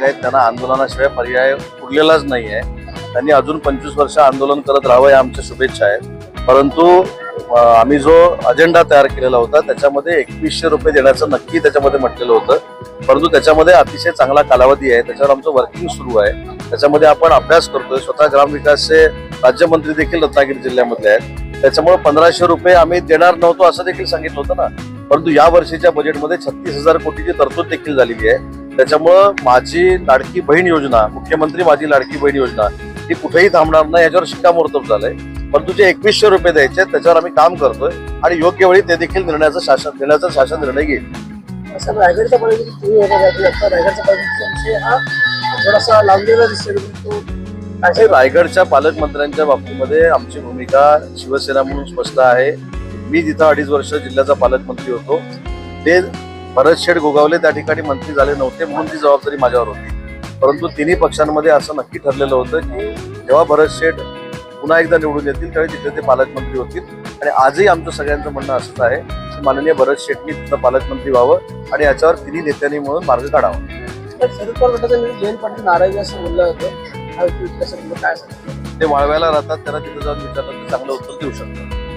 त्यांना आंदोलनाशिवाय पर्याय उरलेलाच नाही आहे त्यांनी अजून पंचवीस वर्ष आंदोलन करत राहावं या आमच्या शुभेच्छा आहेत. परंतु आम्ही जो अजेंडा तयार केलेला होता त्याच्यामध्ये एकवीसशे रुपये देण्याचं नक्की त्याच्यामध्ये म्हटलेलं होतं. परंतु त्याच्यामध्ये अतिशय चांगला कालावधी आहे. त्याच्यावर आमचं वर्किंग सुरू आहे. त्याच्यामध्ये आपण अभ्यास करतोय. स्वतः ग्रामविकासचे राज्यमंत्री देखील रत्नागिरी जिल्ह्यामधले आहेत. त्याच्यामुळे पंधराशे रुपये आम्ही देणार नव्हतो असं देखील सांगितलं होतं ना. परंतु या वर्षीच्या बजेटमध्ये छत्तीस हजार कोटीची तरतूद देखील झालेली आहे. त्याच्यामुळं माझी लाडकी बहीण योजना मुख्यमंत्री माझी लाडकी बहीण योजना ही कुठेही थांबणार नाही याच्यावर शिक्कामोर्तब झालंय. परंतु जे एकवीसशे रुपये द्यायचे त्याच्यावर आम्ही काम करतोय आणि योग्य वेळी ते देखील निर्णयाचं शासन देण्याचा शासन निर्णय घेईल. थोडासा लांबलेला असे रायगडच्या पालकमंत्र्यांच्या बाबतीमध्ये आमची भूमिका शिवसेना म्हणून स्पष्ट आहे. मी जिथं अडीच वर्ष जिल्ह्याचा पालकमंत्री होतो. ते भरत शेठ गोगावले त्या ठिकाणी मंत्री झाले नव्हते म्हणून ती जबाबदारी माझ्यावर होती. परंतु तिन्ही पक्षांमध्ये असं नक्की ठरलेलं होतं की जेव्हा भरत शेठ पुन्हा एकदा निवडून येतील त्यावेळी तिथे ते पालकमंत्री होतील. आणि आजही आमचं सगळ्यांचं म्हणणं असंच आहे की माननीय भरत शेठनी तिथं पालकमंत्री व्हावं आणि याच्यावर तिन्ही नेत्यांनी म्हणून मार्ग काढावा. शरद पवार गटाचा निर्णय जयंत पाटील नाराजी असं बोललं होतं. विषय कसं तुम्ही काय सांगता? ते वाळव्याला राहतात त्यांना तिथे जाऊन विचारलं तर चांगलं उत्तर देऊ शकतात.